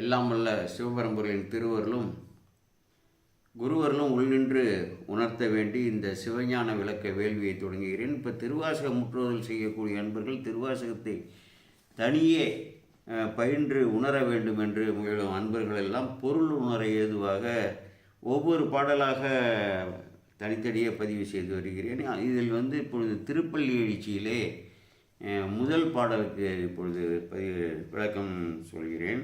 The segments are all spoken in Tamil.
எல்லாம் வல்ல சிவபரம்பொருளின் திருவருளும் குருவருளும் உள்நின்று உணர்த்த வேண்டி இந்த சிவஞான விளக்க வேள்வியை தொடங்குகிறேன். இப்போ திருவாசக முற்றுதல் செய்யக்கூடிய அன்பர்கள் திருவாசகத்தை தனியே பயின்று உணர வேண்டும் என்று முயலும் அன்பர்கள் எல்லாம் பொருள் உணர ஏதுவாக ஒவ்வொரு பாடலாக தனித்தனியே பதிவு செய்து வருகிறேன். இதில் வந்து இப்பொழுது திருப்பள்ளி எழுச்சியிலே முதல் பாடலுக்கு இப்பொழுது பதிவு விளக்கம் சொல்கிறேன்.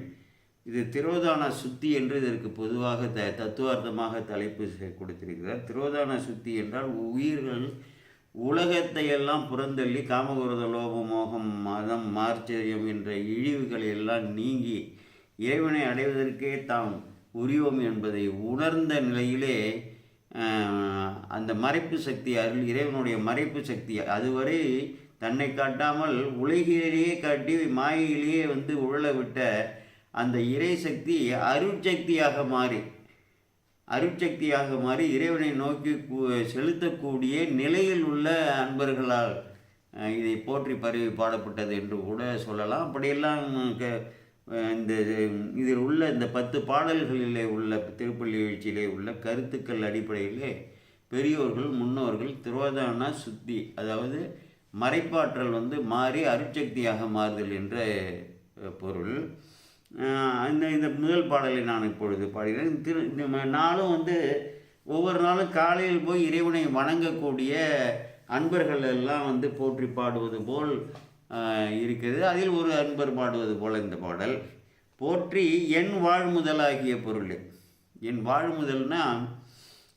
இது திரோதான சுத்தி என்று இதற்கு பொதுவாக த தத்துவார்த்தமாக தலைப்பு கொடுத்திருக்கிறார். திரோதான சுத்தி என்றால் உயிர்கள் உலகத்தையெல்லாம் புறந்தள்ளி காமகுரத லோபம் மோகம் மதம் மார்ச்சரியம் என்ற இழிவுகளை எல்லாம் நீங்கி இறைவனை அடைவதற்கே தாம் உரியோம் என்பதை உணர்ந்த நிலையிலே அந்த மறைப்பு சக்தி அருள் இறைவனுடைய மறைப்பு சக்தி அதுவரை தன்னை காட்டாமல் உலகிலேயே காட்டி மாயையிலேயே வந்து உழல விட்ட அந்த இறை சக்தி அருட்சக்தியாக மாறி அருட்சக்தியாக மாறி இறைவனை நோக்கி செலுத்தக்கூடிய நிலையில் உள்ள அன்பர்களால் இதை போற்றி பரவி பாடப்பட்டது என்று கூட சொல்லலாம். அப்படியெல்லாம் க- இந்த இதில் உள்ள இந்த பத்து பாடல்களிலே உள்ள திருப்பள்ளி எழுச்சியிலே உள்ள கருத்துக்கள் அடிப்படையிலே பெரியோர்கள் முன்னோர்கள் திருவதான சுத்தி அதாவது மறைப்பாற்றல் வந்து மாறி அருட்சக்தியாக மாறுதல் என்ற பொருள். இந்த இந்த முதல் பாடலை நான் இப்பொழுது பாடுகிறேன். திரு இந்த நாளும் வந்து ஒவ்வொரு நாளும் காலையில் போய் இறைவனை வணங்கக்கூடிய அன்பர்கள் எல்லாம் வந்து போற்றி பாடுவது போல் இருக்கிறது. அதில் ஒரு அன்பர் பாடுவது போல் இந்த பாடல். போற்றி என் வாழ்முதலாகிய பொருள். என் வாழ்முதல்னா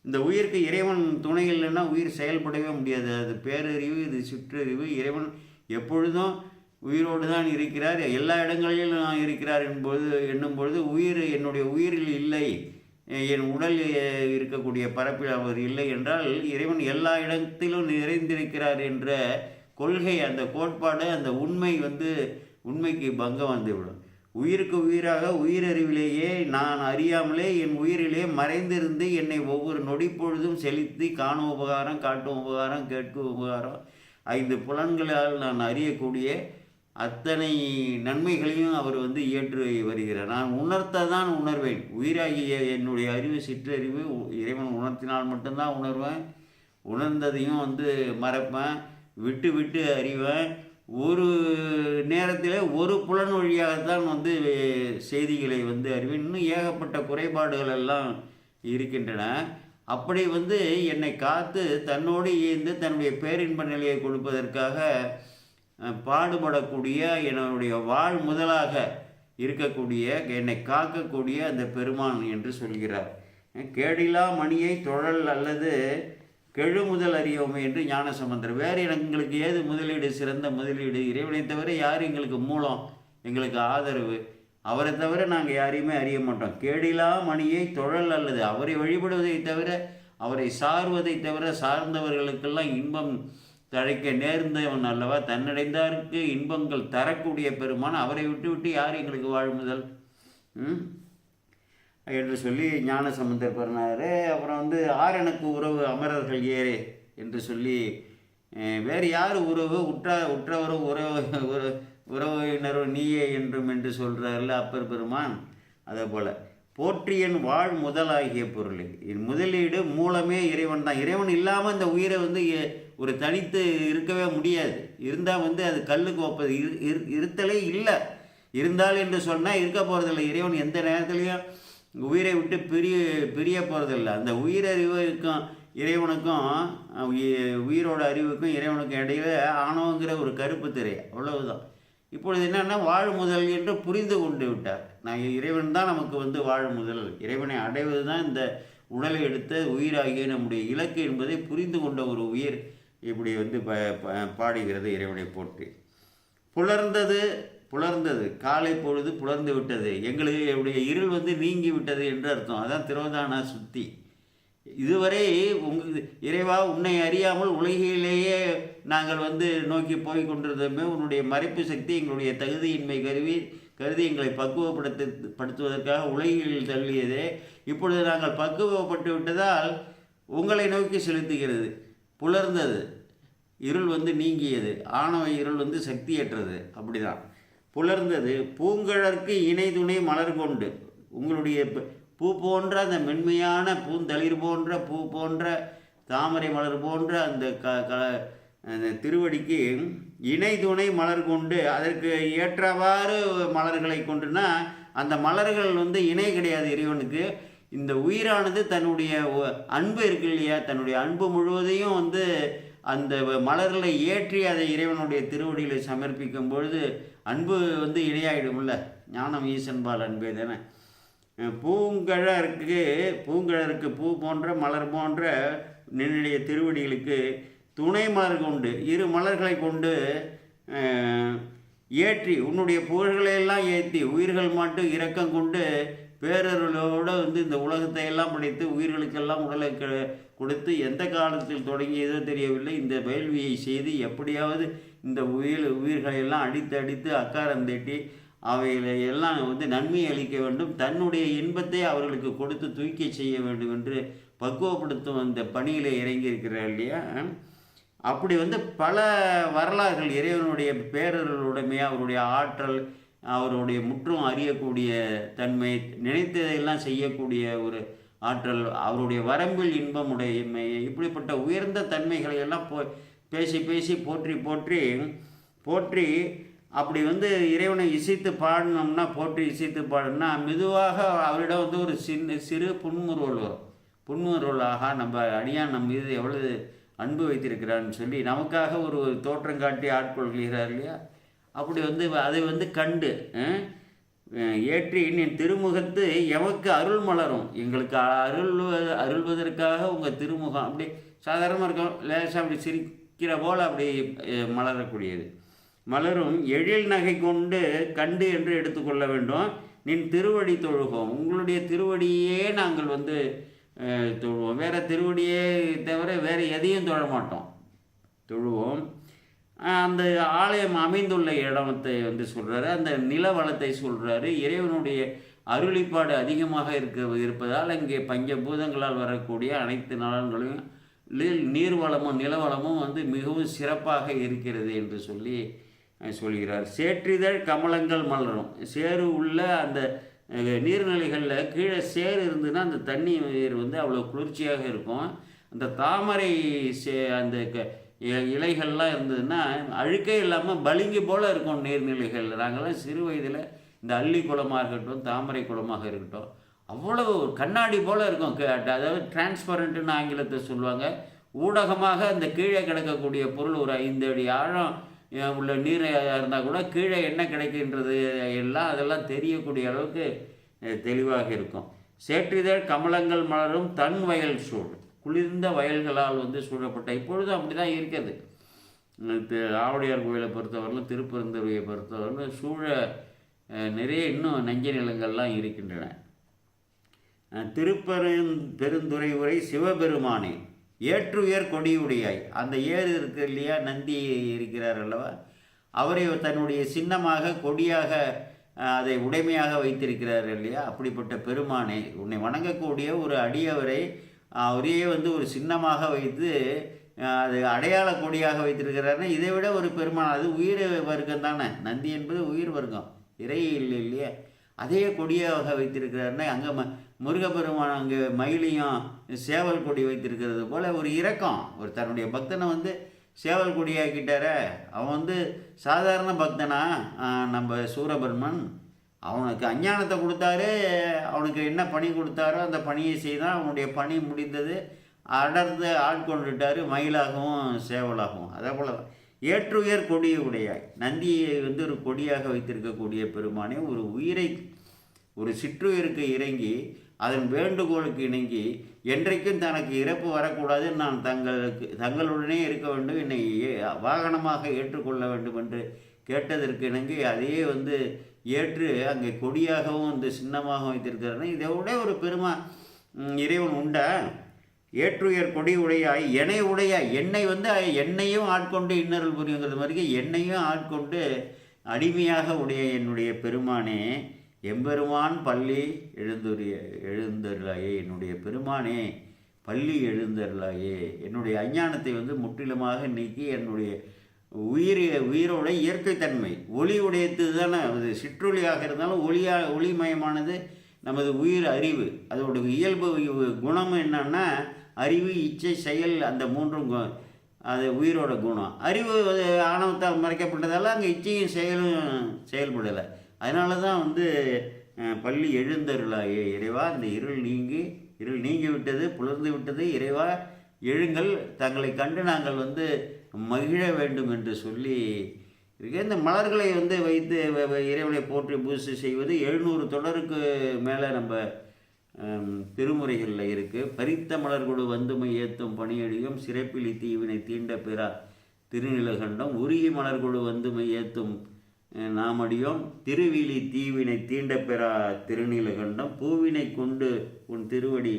இந்த உயிருக்கு இறைவன் துணை இல்லைன்னா உயிர் செயல்படவே முடியாது. அது பேரறிவு இது சுற்றறிவு. இறைவன் எப்பொழுதும் உயிரோடு தான் இருக்கிறார். எல்லா இடங்களிலும் நான் இருக்கிறார் என்பது என்னும் பொழுது உயிர் என்னுடைய உயிரில் இல்லை. என் உடல் இருக்கக்கூடிய பரப்பில் அவர் இல்லை என்றால் இறைவன் எல்லா இடத்திலும் நிறைந்திருக்கிறார் என்ற கொள்கை அந்த கோட்பாடு அந்த உண்மை வந்து உண்மைக்கு பங்கம் வந்துவிடும். உயிருக்கு உயிராக உயிரறிவிலேயே நான் அறியாமலே என் உயிரிலே மறைந்திருந்து என்னை ஒவ்வொரு நொடி பொழுதும் செலுத்தி காணும் உபகாரம் காட்டும் உபகாரம் கேட்கும் உபகாரம் ஐந்து புலன்களால் நான் அறியக்கூடிய அத்தனை நன்மைகளையும் அவர் வந்து ஏற்று வருகிறார். நான் உணர்த்த தான் உணர்வேன். உயிராகிய என்னுடைய அறிவு சிற்றறிவு இறைவன் உணர்த்தினால் மட்டும்தான் உணர்வேன். உணர்ந்ததையும் வந்து மறப்பேன். விட்டு விட்டு அறிவேன். ஒரு நேரத்தில் ஒரு புலன் வழியாகத்தான் வந்து செய்திகளை வந்து அறிவேன். இன்னும் ஏகப்பட்ட குறைபாடுகள் எல்லாம் இருக்கின்றன. அப்படி வந்து என்னை காத்து தன்னோடு இயந்து தன்னுடைய பேரின்ப நிலையை கொடுப்பதற்காக பாடுபடக்கூடிய என்னுடைய வாழ் முதலாக இருக்கக்கூடிய என்னை காக்கக்கூடிய அந்த பெருமான் என்று சொல்கிறார். கேடிலா மணியை தொழல் அல்லது கெழுமுதல் அறியோமே என்று ஞானசம்பந்தர். வேறு எங்களுக்கு ஏது முதலீடு சிறந்த முதலீடு? இறைவனை தவிர யார் எங்களுக்கு மூலம் எங்களுக்கு ஆதரவு? அவரை தவிர நாங்கள் யாரையுமே அறிய மாட்டோம். கேடிலா மணியை தொழல் அல்லது அவரை வழிபடுவதை தவிர அவரை சார்வதை தவிர சார்ந்தவர்களுக்கெல்லாம் இன்பம் தழைக்க நேர்ந்தவன் அல்லவா? தன்னடைந்தாருக்கு இன்பங்கள் தரக்கூடிய பெருமான். அவரை விட்டு விட்டு யார் எங்களுக்கு வாழ்முதல்? ம்? என்று சொல்லி ஞான சம்பந்தர் பண்ணார் அப்புறம் வந்து ஆர் எனக்கு உறவு அமரர்கள் ஏறே என்று சொல்லி வேறு யார் உறவு? உற்ற உற்றவரும் உறவு உற- உறவினரும் நீயே என்றும் என்று சொல்கிறார்ல அப்பர் பெருமான். அதே போல் போற்றியன் வாழ் முதலாகிய பொருள். என் முதலீடு மூலமே இறைவன் தான். இறைவன் இல்லாமல் இந்த உயிரை வந்து ஒரு தனித்து இருக்கவே முடியாது. இருந்தால் வந்து அது கல்லுக்கு ஒப்பது இரு இரு- இருத்தலே இல்லை. இருந்தால் என்று சொன்னால் இருக்க போகிறதில்ல இறைவன் எந்த நேரத்துலையும் உயிரை விட்டு பிரிய பிரிய போகிறதில்ல அந்த உயிரறிவுக்கும் இறைவனுக்கும் உயிரோட அறிவுக்கும் இறைவனுக்கும் இடையில ஆணவங்கிற ஒரு கருப்பு திரை. அவ்வளவுதான். இப்பொழுது என்னென்னா வாழ் முதல் என்று புரிந்து கொண்டு விட்டார். நான் இறைவன் தான் நமக்கு வந்து வாழ் முதல். இறைவனை அடைவது தான் இந்த உடலை எடுத்த உயிராகிய நம்முடைய இலக்கு என்பதை புரிந்து கொண்ட ஒரு உயிர் இப்படி வந்து ப ப- பாடுகிறது இறைவனை போட்டு புலர்ந்தது புலர்ந்தது. காலை பொழுது புலர்ந்து விட்டது. எங்களுக்கு என்னுடைய இருள் வந்து நீங்கி விட்டது என்று அர்த்தம். அதான் திரோதான சுத்தி. இதுவரை உங்க இறைவா உன்னை அறியாமல் உலகிலேயே நாங்கள் வந்து நோக்கி போய் கொண்டிருந்தோமே உன்னுடைய மறைப்பு சக்தி எங்களுடைய தகுதியின்மை கருவி கருதி எங்களை பக்குவப்படுத்த படுத்துவதற்காக உலகில் தள்ளியதே. இப்பொழுது நாங்கள் பக்குவப்பட்டு விட்டதால் உங்களை நோக்கி செலுத்துகிறது. புலர்ந்தது. இருள் வந்து நீங்கியது. ஆணவ இருள் வந்து சக்தியற்றது. அப்படிதான். புலர்ந்தது பூங்கழற்கு இணை துணை மலர் கொண்டு. உங்களுடைய பூ போன்ற அந்த மென்மையான பூந்தளிர் போன்ற பூ போன்ற தாமரை மலர் போன்ற அந்த க க அந்த திருவடிக்கு இணை துணை மலர் கொண்டு அதற்கு ஏற்றவாறு மலர்களை கொண்டுனா அந்த மலர்கள் வந்து இணை கிடையாது இறைவனுக்கு. இந்த உயிரானது தன்னுடைய அன்பு இருக்கு இல்லையா? தன்னுடைய அன்பு முழுவதையும் வந்து அந்த மலர்களை ஏற்றி அதை இறைவனுடைய திருவடியில் சமர்ப்பிக்கும் பொழுது அன்பு வந்து இணையாயிடும்ல? ஞானம் ஈசன்பால் அன்பே தானே. பூங்கழருக்கு பூங்கழற்கு பூ போன்ற மலர் போன்ற நின்னுடைய திருவடிகளுக்கு துணை மலர் கொண்டு இரு மலர்களை கொண்டு ஏற்றி உன்னுடைய புகழ்களை எல்லாம் ஏற்றி உயிர்கள் மட்டும் இரக்கம் கொண்டு பேரருளோடு வந்து இந்த உலகத்தை எல்லாம் படைத்து உயிர்களுக்கெல்லாம் உடலை க- கொடுத்து எந்த காலத்தில் தொடங்கியதோ தெரியவில்லை. இந்த வேள்வியை செய்து எப்படியாவது இந்த உயிர் உயிர்களை எல்லாம் அடித்து அடித்து அக்காரம் தட்டி அவைகளை எல்லாம் வந்து நன்மை அளிக்க வேண்டும். தன்னுடைய இன்பத்தை அவர்களுக்கு கொடுத்து தூக்கி செய்ய வேண்டும் என்று பக்குவப்படுத்தும் அந்த பணியில் இறங்கியிருக்கிறார் இல்லையா? அப்படி வந்து பல வரலாறுகள் இறைவனுடைய பேரர்களுடைய அவருடைய ஆற்றல் அவருடைய முற்றும் அறியக்கூடிய தன்மை நினைத்ததையெல்லாம் செய்யக்கூடிய ஒரு ஆற்றல் அவருடைய வரம்பில் இன்பமுடையமை இப்படிப்பட்ட உயர்ந்த தன்மைகளை எல்லாம் போ பேசி பேசி போற்றி போற்றி போற்றி அப்படி வந்து இறைவனை இசைத்து பாடினோம்னா போற்றி இசைத்து பாடினா மெதுவாக அவரிடம் வந்து ஒரு சின்ன சிறு புன்முறுவல் வரும். புன்முறுவலாக நம்ம அடியான் நம் மீது எவ்வளவு அன்பு வைத்திருக்கிறான்னு சொல்லி நமக்காக ஒரு ஒரு தோற்றம் காட்டி ஆட்கொள்கிறார் இல்லையா? அப்படி வந்து அதை வந்து கண்டு ஏற்றி நீ திருமுகத்து எமக்கு அருள் மலரும். எங்களுக்கு அருள் அருள்வதற்காக உங்கள் திருமுகம். அப்படி சாதாரணமாக இருக்கும். லேசாக அப்படி சிரிக்கிற போல் அப்படி மலரக்கூடியது. மலரும் எழில் நகை கொண்டு கண்டு என்று எடுத்துக்கொள்ள வேண்டும். நின் திருவடி தொழுகோம். உங்களுடைய திருவடியே நாங்கள் வந்து தொழுவோம். வேறு திருவடியே தவிர வேறு எதையும் தொழ மாட்டோம். தொழுவோம். அந்த ஆலயம் அமைந்துள்ள இடத்தை வந்து சொல்கிறாரு அந்த நில வளத்தை சொல்கிறாரு இறைவனுடைய அருளிப்பாடு அதிகமாக இருக்க இருப்பதால் இங்கே பஞ்சபூதங்களால் வரக்கூடிய அனைத்து நலன்களையும் நீர் நீர்வளமும் நிலவளமும் வந்து மிகவும் சிறப்பாக இருக்கிறது என்று சொல்லி சொல்கிறார். சேற்றிதழ் கமலங்கள் மலரும். சேறு உள்ள அந்த நீர்நிலைகளில் கீழே சேர் இருந்ததுன்னா அந்த தண்ணி வந்து அவ்வளோ குளிர்ச்சியாக இருக்கும். அந்த தாமரை சே அந்த க இலைகள்லாம் இருந்ததுன்னா அழுக்கே இல்லாமல் பளிங்கு போல் இருக்கும் நீர்நிலைகள். நாங்கள்லாம் சிறு வயதில் இந்த அள்ளி குளமாக இருக்கட்டும் தாமரை குளமாக இருக்கட்டும் அவ்வளவு கண்ணாடி போல் இருக்கும். அதாவது டிரான்ஸ்பரண்ட்டுன்னு ஆங்கிலத்தை சொல்லுவாங்க. ஊடகமாக அந்த கீழே கிடக்கக்கூடிய பொருள் ஒரு ஐந்து அடி ஆழம் உள்ள நீர் இருந்தால் கூட கீழே என்ன கிடைக்கின்றது எல்லாம் அதெல்லாம் தெரியக்கூடிய அளவுக்கு தெளிவாக இருக்கும். சேற்றிதழ் கமலங்கள் மலரும் தன் வயல் சூழ். குளிர்ந்த வயல்களால் வந்து சூழப்பட்ட இப்பொழுதும் அப்படி தான் இருக்குது ஆவுடையார் கோயிலை பொறுத்தவரையிலும் திருப்பெருந்துறையை பொறுத்தவரையிலும் சூழ நிறைய இன்னும் நஞ்ச நிலங்கள்லாம் இருக்கின்றன. அஹ், திருப்பெருந் பெருந்துறை உரை சிவபெருமானே ஏற்றுயர் கொடியுடையாய். அந்த ஏர் இருக்கு இல்லையா? நந்தி இருக்கிறார் அல்லவா? அவரை தன்னுடைய சின்னமாக கொடியாக அதை உடைமையாக வைத்திருக்கிறார் இல்லையா? அப்படிப்பட்ட பெருமானே உன்னை வணங்கக்கூடிய ஒரு அடியவரை அவரே வந்து ஒரு சின்னமாக வைத்து அது அடையாள கொடியாக வைத்திருக்கிறாருன்னா இதை விட ஒரு பெருமான் அது உயிர் வர்க்கம் தானே. நந்தி என்பது உயிர் வர்க்கம். இறை இல்லை இல்லையா? அதே கொடியாக வைத்திருக்கிறாருன்னா அங்கே ம முருகப்பெருமான் அங்கே மயிலையும் சேவல் கொடி வைத்திருக்கிறது போல் ஒரு இரக்கம். ஒரு தன்னுடைய பக்தனை வந்து சேவல் கொடியாக்கிட்டாரே. அவன் வந்து சாதாரண பக்தனா? நம்ம சூரபெருமன். அவனுக்கு அஞ்ஞானத்தை கொடுத்தாரு அவனுக்கு என்ன பணி கொடுத்தாரோ அந்த பணியை செய்தான். அவனுடைய பணி முடிந்தது. அடர்ந்து ஆட்கொண்டுட்டார் மயிலாகவும் சேவலாகவும். அதே போல் ஏற்றுயர் கொடிய உடையாய். நந்தியை வந்து ஒரு கொடியாக வைத்திருக்கக்கூடிய பெருமானே ஒரு உயிரை ஒரு சிற்றுயிருக்கு இறங்கி அதன் வேண்டுகோளுக்கு இணங்கி என்றைக்கும் தனக்கு இறப்பு வரக்கூடாது நான் தங்களுக்கு தங்களுடனே இருக்க வேண்டும். என்னை ஏ- வாகனமாக ஏற்றுக்கொள்ள வேண்டும் என்று கேட்டதற்கு இணங்கி அதையே வந்து ஏற்று அங்கே கொடியாகவும் இந்த சின்னமாகவும் வைத்திருக்கிறாருன்னா இதை விட ஒரு பெருமா இறைவன் உண்டா? ஏற்றுயர் கொடி உடையாய் என்னை உடையாய் என்னை வந்து என்னையும் ஆட்கொண்டு இன்னருள் புரியுங்கிறது மாதிரி என்னையும் ஆட்கொண்டு அடிமையாக உடைய என்னுடைய பெருமானே எம்பெருமான் பள்ளி எழுந்துரிய எழுந்தருளாயே என்னுடைய பெருமானே பள்ளி எழுந்தருளாயே என்னுடைய அஞ்ஞானத்தை வந்து முற்றிலுமாக நீக்கி என்னுடைய உயிர் உயிரோட இயற்கை தன்மை. ஒளி உடையது தானே அது சிற்றொலியாக இருந்தாலும் ஒளியா ஒளிமயமானது நமது உயிர் அறிவு. அதோட இயல்பு குணம் என்னன்னா அறிவு இச்சை செயல் அந்த மூன்றும் கு- அது உயிரோட குணம். அறிவு ஆணவத்தால் மறைக்கப்பட்டதால் அங்கே இச்சையும் செயலும் செயல்படலை. அதனால தான் வந்து பள்ளி எழுந்தருளாயே இறைவா இந்த இருள் நீங்கி இருள் நீங்கி விட்டது புலர்ந்து விட்டது இறைவா எழுங்கள். தங்களை கண்டு நாங்கள் வந்து மகிழ வேண்டும் என்று சொல்லி இருக்கு. இந்த மலர்களை வந்து வைத்து இறைவனை போற்றி பூஜை செய்வது எழுநூறு தொடருக்கு மேலே நம்ம திருமுறைகளில் இருக்குது பறித்த மலர்கொடு வந்துமை ஏத்தும் பணியடியும் சிறப்பிலி தீவினை தீண்ட பெறா திருநிலகண்டம். உருகி மலர்கொடு வந்துமை ஏத்தும் அஹ், நாமடியோம் திருவிழி தீவினை தீண்ட பெறா திருநீலகண்டம். பூவினை கொண்டு உன் திருவடி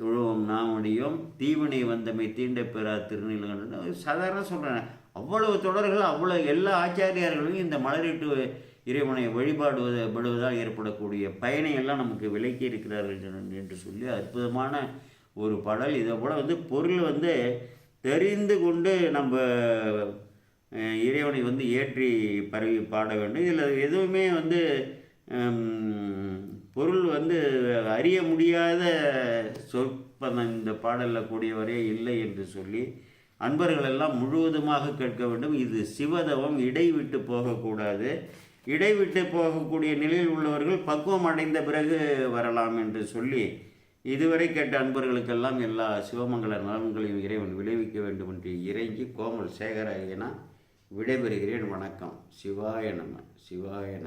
தொழுவோம் நாமடியோம் தீவினை வந்தமை தீண்ட பெறா திருநீலகண்டன். சாதாரண சொல்கிறேன் அவ்வளவு தொடர்கள் அவ்வளோ எல்லா ஆச்சாரியார்களும் இந்த மலரிட்டு இறைவனை வழிபாடுவது படுவதால் ஏற்படக்கூடிய பயனை எல்லாம் நமக்கு விலக்கி இருக்கிறார்கள் என்று- சொல்லி அற்புதமான ஒரு பாடல். இதை போல் வந்து பொருள் வந்து தெரிந்து கொண்டு நம்ம இறைவனை வந்து ஏற்றி பரவி பாட வேண்டும். இதில் எதுவுமே வந்து பொருள் வந்து அறிய முடியாத சொற்பதம் இந்த பாடலில் கூடியவரே இல்லை என்று சொல்லி அன்பர்கள் எல்லாம் முழுவதுமாக கேட்க வேண்டும். இது சிவதவம் இடைவிட்டு போகக்கூடாது. இடைவிட்டு போகக்கூடிய நிலையில் உள்ளவர்கள் பக்குவம் அடைந்த பிறகு வரலாம் என்று சொல்லி இதுவரை கேட்ட அன்பர்களுக்கெல்லாம் எல்லா சிவமங்கல நலன்களையும் இறைவன் விளைவிக்க வேண்டும் என்று இறங்கி கோமல் சேகராயனா விடைபெறுகிறேன். வணக்கம். சிவாய நம. சிவாய நம.